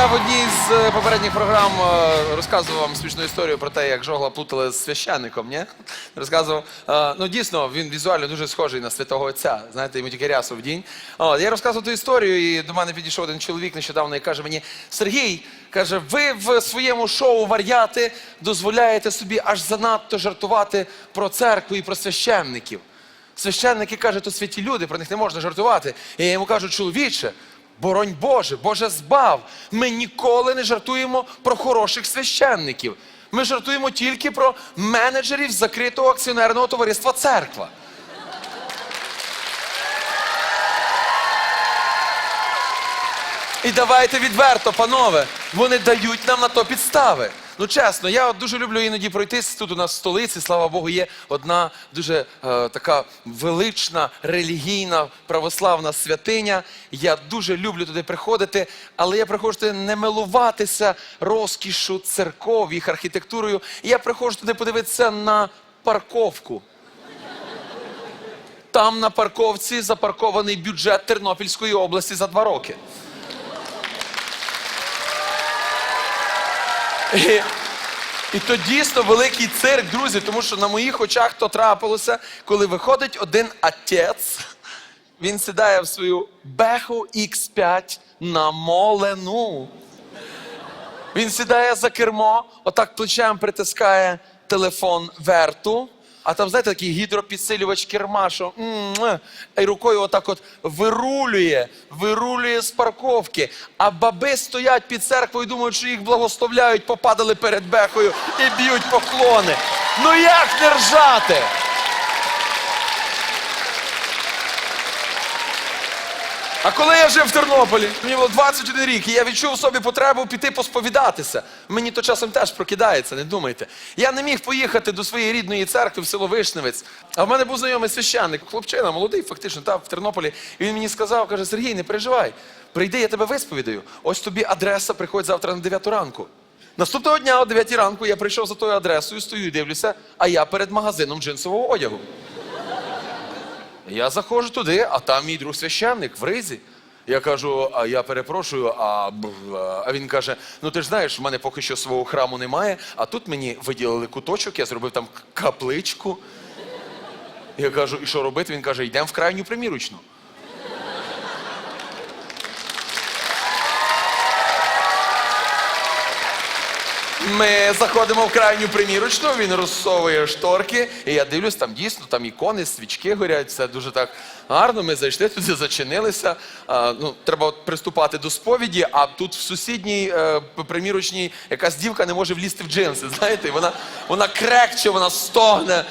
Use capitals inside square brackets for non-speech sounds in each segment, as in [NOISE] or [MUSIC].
Я в одній з е, попередніх програм е, розказував вам смішну історію про те, як жогла плутали з священником, ні? Розказував. Е, Ну, дійсно, він візуально дуже схожий на святого отця. Знаєте, йому тільки рясу в дінь. Я розказував ту історію, і до мене підійшов один чоловік нещодавно і каже мені: Сергій, каже, ви в своєму шоу вар'яти дозволяєте собі аж занадто жартувати про церкву і про священників. Священники кажуть, то святі люди, про них не можна жартувати. І я йому кажу, чоловіче, боронь Боже, Боже збав. Ми ніколи не жартуємо про хороших священників. Ми жартуємо тільки про менеджерів закритого акціонерного товариства церква. І давайте відверто, панове, вони дають нам на то підстави. Ну чесно, я от дуже люблю іноді пройтись тут у нас в столиці. Слава Богу, є одна дуже е, така велична релігійна православна святиня. Я дуже люблю туди приходити, але я приходжу туди не милуватися розкішу церков, їх архітектурою. Я приходжу туди подивитися на парковку. Там на парковці запаркований бюджет Тернопільської області за два роки. І, і то дійсно великий цирк, друзі, тому що на моїх очах то трапилося, коли виходить один отець, він сідає в свою Беху X5 на молену. Він сідає за кермо, отак плечем притискає телефон верту. А там, знаєте, такий гідропідсилювач керма, що і рукою отак от вирулює, вирулює з парковки. А баби стоять під церквою і думають, що їх благословляють, попадали перед бехою і б'ють поклони. Ну як не ржати? А коли я жив в Тернополі, мені було 21 рік, і я відчув собі потребу піти посповідатися. Мені то часом теж прокидається, не думайте. Я не міг поїхати до своєї рідної церкви в село Вишневець. А в мене був знайомий священник, хлопчина, молодий, фактично, там в Тернополі. І він мені сказав, каже: Сергій, не переживай, прийди, я тебе висповідаю. Ось тобі адреса, приходь завтра на 9 ранку. Наступного дня о 9 ранку я прийшов за тою адресою, стою і дивлюся, а я перед магазином джинсового одягу. Я заходжу туди, а там мій друг священник в ризі. Я кажу, а я перепрошую, а, а він каже: ну ти ж знаєш, в мене поки що свого храму немає, а тут мені виділили куточок, я зробив там капличку. Я кажу, і що робити? Він каже, йдемо в крайню примірочну. Ми заходимо в крайню примірочну, він розсовує шторки, і я дивлюсь, там дійсно там ікони, свічки горять, все дуже так гарно. Ми зайшли туди, зачинилися. А, ну, треба приступати до сповіді, а тут в сусідній е, примірочній якась дівка не може влізти в джинси. Знаєте, вона, вона крекче, вона стогне.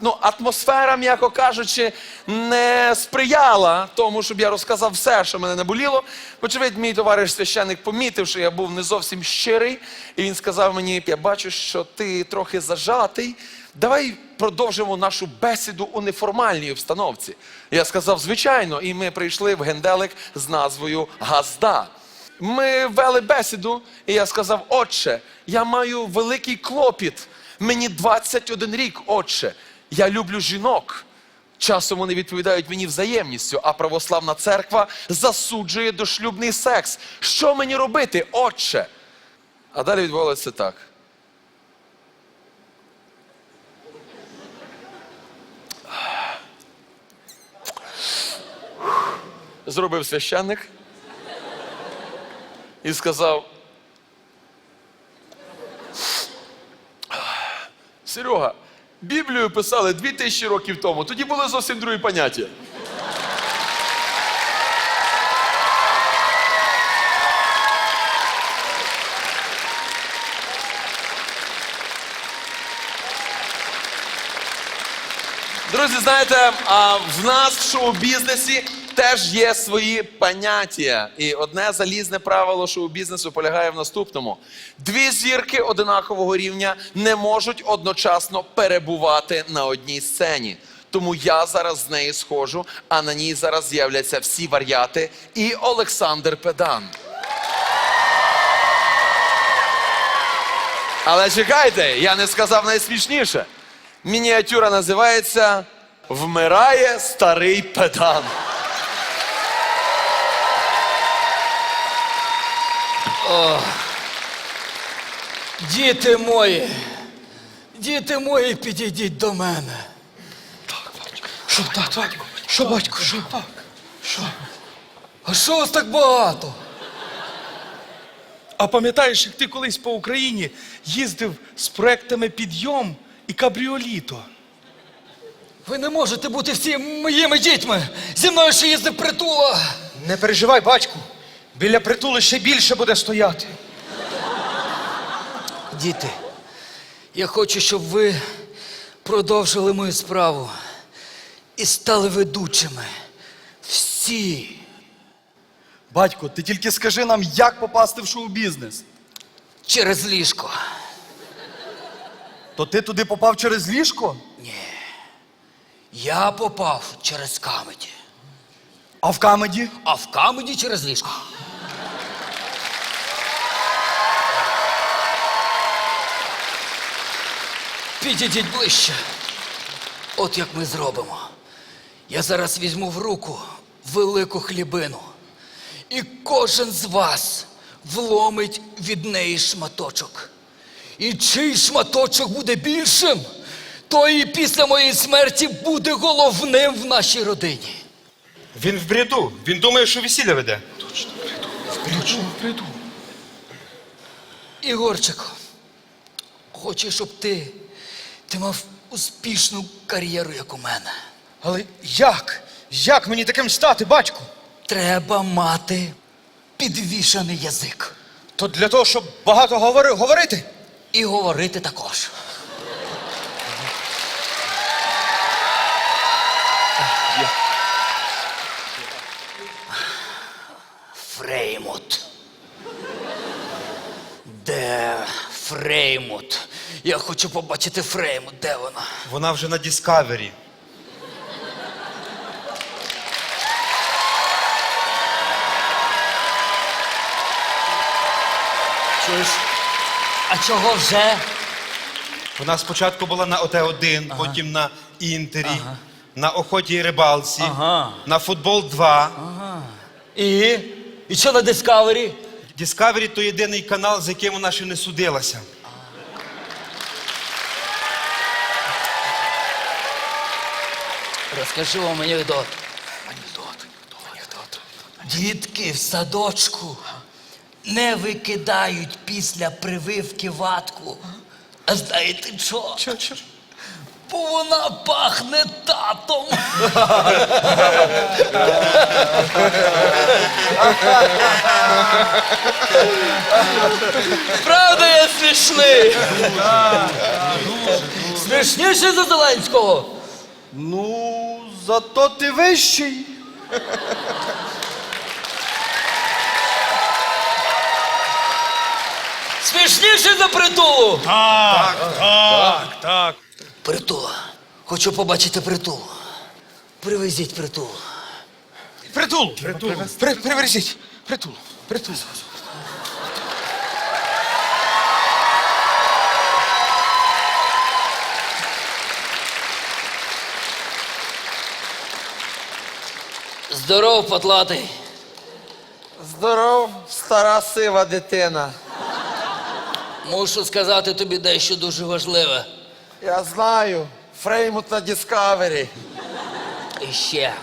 Ну, атмосфера, м'яко кажучи, не сприяла тому, щоб я розказав все, що мене наболіло. Вочевидь, мій товариш священник помітив, що я був не зовсім щирий, і він сказав мені: я бачу, що ти трохи зажатий. Давай продовжимо нашу бесіду у неформальній обстановці. Я сказав, звичайно, і ми прийшли в генделик з назвою Газда. Ми вели бесіду, і я сказав: Отче, я маю великий клопіт. Мені 21 рік, отче. Я люблю жінок. Часом вони відповідають мені взаємністю, а православна церква засуджує дошлюбний секс. Що мені робити, отче? А далі відбувалося так. Зробив священник і сказав: Серега, Біблію писали дві тисячі років тому, тоді були зовсім другі поняття. Друзі, знаєте, в нас в шоу-бізнесі теж є свої поняття. І одне залізне правило шоу-бізнесу полягає в наступному: дві зірки одинакового рівня не можуть одночасно перебувати на одній сцені. Тому я зараз з неї схожу, а на ній зараз з'являться всі варіати і Олександр Педан. Але чекайте, я не сказав найсмішніше. Мініатюра називається Вмирає старий педан. Діти мої, діти мої, підійдіть до мене. Що так, батько? Що, батько? Що так? Що? А що вас так багато? А пам'ятаєш, як ти колись по Україні їздив з проектами підйом і кабріоліто? Ви не можете бути всі моїми дітьми. Зі мною ще їздив притула. Не переживай, батьку. Біля притули ще більше буде стояти. Діти, я хочу, щоб ви продовжили мою справу і стали ведучими. Всі. Батько, ти тільки скажи нам, як попасти в шоу-бізнес. Через ліжко. То ти туди попав через ліжко? Я попав через камеді, А в камеді? а в камеді через ліжко. Підійдіть ближче. От як ми зробимо. Я зараз візьму в руку велику хлібину. І кожен з вас вломить від неї шматочок. І чий шматочок буде більшим, той і після моєї смерті буде головним в нашій родині. Він в бреду. Він думає, що весілля веде. Ігорчику, хочу, щоб ти, ти мав успішну кар'єру, як у мене. Але як? Як мені таким стати, батьку? Треба мати підвішаний язик. То для того, щоб багато говори- говорити. І говорити також. Фреймут. Де Фреймут? Я хочу побачити Фреймут. Де вона? Вона вже на Діскавері. Чуєш? А чого вже? Вона спочатку була на ОТ-1, потім на Інтері, на охоті і рибалці, Ага. на футбол 2. І? І що на Discovery? Діскавері то єдиний канал, з яким вона ще не судилася. Розкажи вам анекдот. Анекдот. Анекдот. Дітки в садочку не викидають після прививки ватку. А знаєте що? Чо, чо? Бо вона пахне татом. Правда, я смішний. Смішніше за Зеленського. Ну, зато ти вищий. Смішніше за притулу. Так, так, так. Притула. Хочу побачити притул. Привезіть притул. Притул! Притул! При, приверзіть! Притул! Притул! Здоров, потлатий. Здоров, стара сива дитина. Мушу сказати тобі дещо дуже важливе. Я знаю. Фреймут на Discovery. І ще.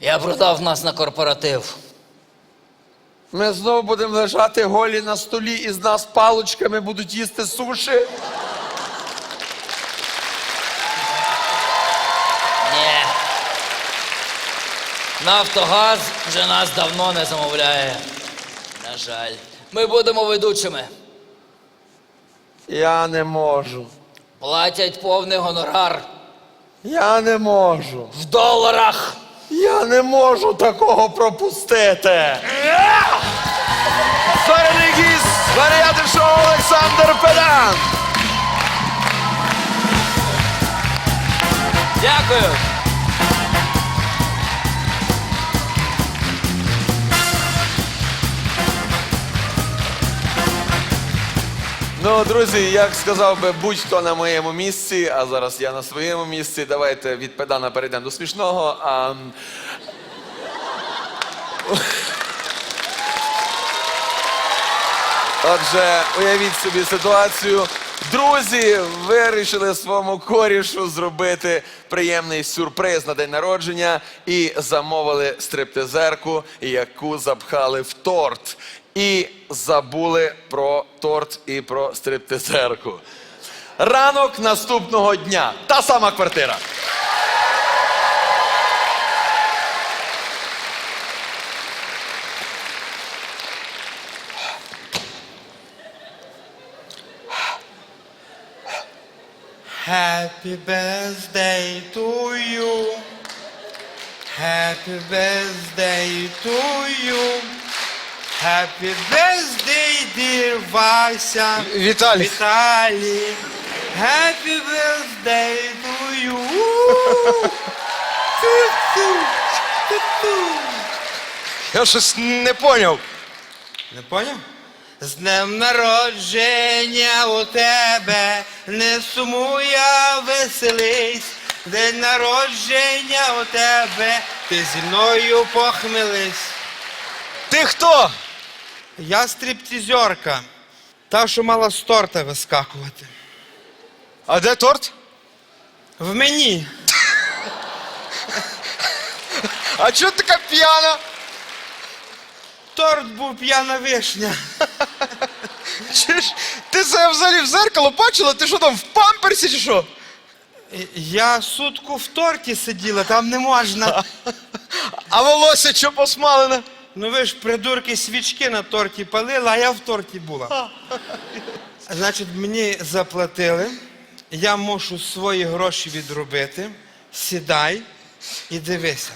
Я продав нас на корпоратив. Ми знову будемо лежати голі на столі і з нас паличками будуть їсти суші. Ні. Нафтогаз вже нас давно не замовляє. На жаль. Ми будемо ведучими. Я не можу. Платять повний гонорар Я не можу. в доларах. Я не можу такого пропустити. Зоряний гість, варіати шоу Олександр Педан. Дякую. Ну, друзі, як сказав би будь-хто на моєму місці, а зараз я на своєму місці. Давайте від педана перейдемо до смішного. А... Отже, уявіть собі ситуацію. Друзі вирішили своєму корішу зробити приємний сюрприз на день народження і замовили стриптизерку, яку запхали в торт. І забули про торт і про стриптизерку. Ранок наступного дня. Та сама квартира. Happy birthday to you. Happy birthday to you. Happy birthday, dear Вася. Віталій. Віталій. Happy birthday to you. Ту-ту, [LAUGHS] ту-ту. Я щось не поняв. Не поняв? З днем народження у тебе, не сумуй, а веселись. День народження у тебе, ти зі мною похмелись. Ти хто? Я стриптизерка, та, що мала з торта вискакувати. А де торт? В мені. А чого така п'яна? Торт був п'яна вишня. Чи ж ти це взагалі в зеркало бачила? Ти що там в памперсі чи що? Я сутку в торті сиділа, там не можна. [LAUGHS] А волосся що посмалене? Ну ви ж придурки свічки на торті палили, а я в торті була. Значить, мені заплатили, я мушу свої гроші відробити. Сідай і дивися.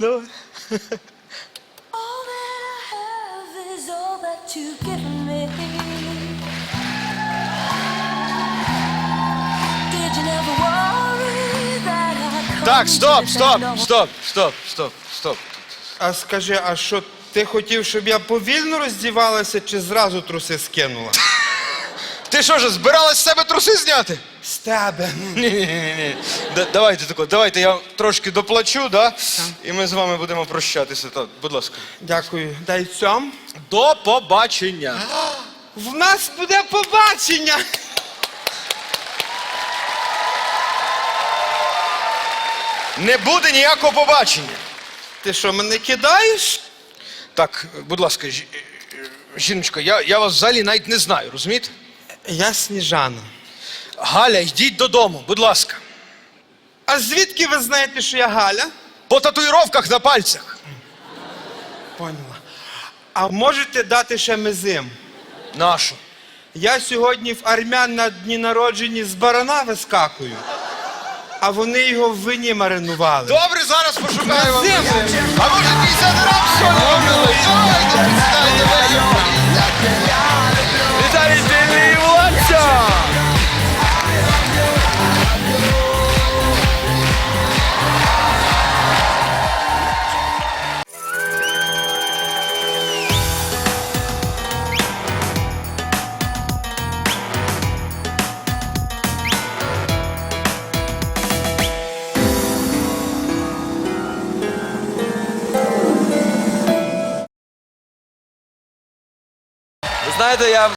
I Так, стоп, стоп, стоп, стоп, стоп, стоп. А скажи, а що ти хотів, щоб я повільно роздівалася чи зразу труси скинула? [LAUGHS] Ти що ж, збиралась з себе труси зняти? З тебе. Ні, ні, ні, ні. Да- Давайте тако, давайте я трошки доплачу, да? І ми з вами будемо прощатися. Так, будь ласка. Дякую. Дай цьом. До побачення. [GASPS] В нас буде побачення. Не буде ніякого побачення. Ти що, мене кидаєш? Так, будь ласка, жі- жіночко, я, я вас взагалі навіть не знаю, розумієте? Я Сніжана. Галя, йдіть додому, будь ласка. А звідки ви знаєте, що я Галя? По татуїровках на пальцях. Поняла. А можете дати ще мизим? Нашу. Я сьогодні в армян на дні народжені з барана вискакую, а вони його в вині маринували. Добре, зараз пошукаю вам. А може 50 грам солі? Давайте, представте,